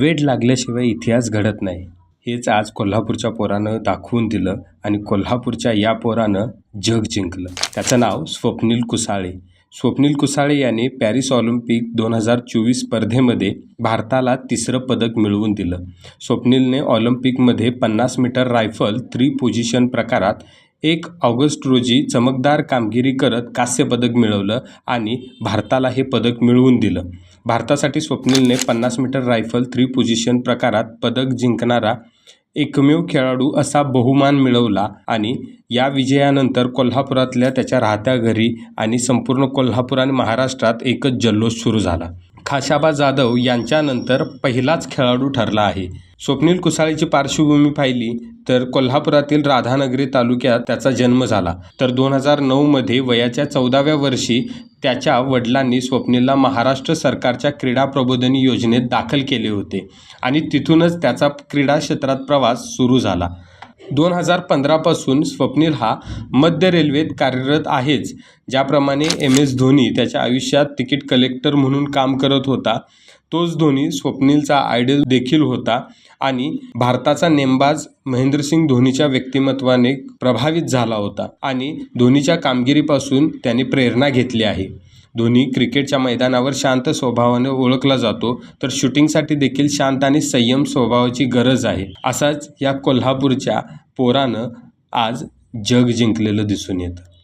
वेड लागल्याशिवाय इतिहास घडत नाही. हेच आज कोल्हापूरच्या पोरानं दाखवून दिलं आणि कोल्हापूरच्या या पोरानं जग जिंकलं. त्याचं नाव स्वप्नील कुसाळे. स्वप्नील कुसाळे यांनी पॅरिस ऑलिम्पिक दोन हजार चोवीस स्पर्धेमध्ये भारताला तिसरं पदक मिळवून दिलं. स्वप्नीलने ऑलिम्पिकमध्ये पन्नास मीटर रायफल थ्री पोझिशन प्रकारात एक ऑगस्ट रोजी चमकदार कामगिरी करत कांस्य पदक मिळवलं आणि भारताला हे पदक मिळवून दिलं. भारतासाठी स्वप्नीलने पन्नास मीटर रायफल थ्री पोझिशन प्रकारात पदक जिंकणारा एकमेव खेळाडू असा बहुमान मिळवला आणि या विजयानंतर कोल्हापुरातल्या त्याच्या राहत्या घरी आणि संपूर्ण कोल्हापूर आणि महाराष्ट्रात एकच जल्लोष सुरू झाला. खाशाबा जाधव यांच्यानंतर पहिलाच खेळाडू ठरला आहे. स्वप्नील कुसाळेची पार्श्वभूमी पाहिली तर कोल्हापुरातील राधानगरी तालुक्यात त्याचा जन्म झाला. तर दोन हजार नऊमध्ये वयाच्या चौदाव्या वर्षी त्याच्या वडिलांनी स्वप्नीलला महाराष्ट्र सरकारच्या क्रीडा प्रबोधनी योजनेत दाखल केले होते आणि तिथूनच त्याचा क्रीडा क्षेत्रात प्रवास सुरू झाला. दोन हजार पंधरापासून स्वप्नील हा मध्य रेल्वेत कार्यरत आहेच. ज्याप्रमाणे एम एस धोनी त्याच्या आयुष्यात तिकीट कलेक्टर म्हणून काम करत होता. तोच धोनी स्वप्नीलचा आयडल देखील होता आणि भारताचा नेमबाज महेंद्रसिंग धोनीच्या व्यक्तिमत्वाने प्रभावित झाला होता आणि धोनीच्या कामगिरीपासून त्याने प्रेरणा घेतली आहे. धोनी क्रिकेटच्या मैदानावर शांत स्वभावाने ओळखला जातो तर शूटिंगसाठी देखील शांत आणि संयम स्वभावाची गरज आहे. असाच या कोल्हापूरच्या पोरानं आज जग जिंकलेलं दिसून येतं.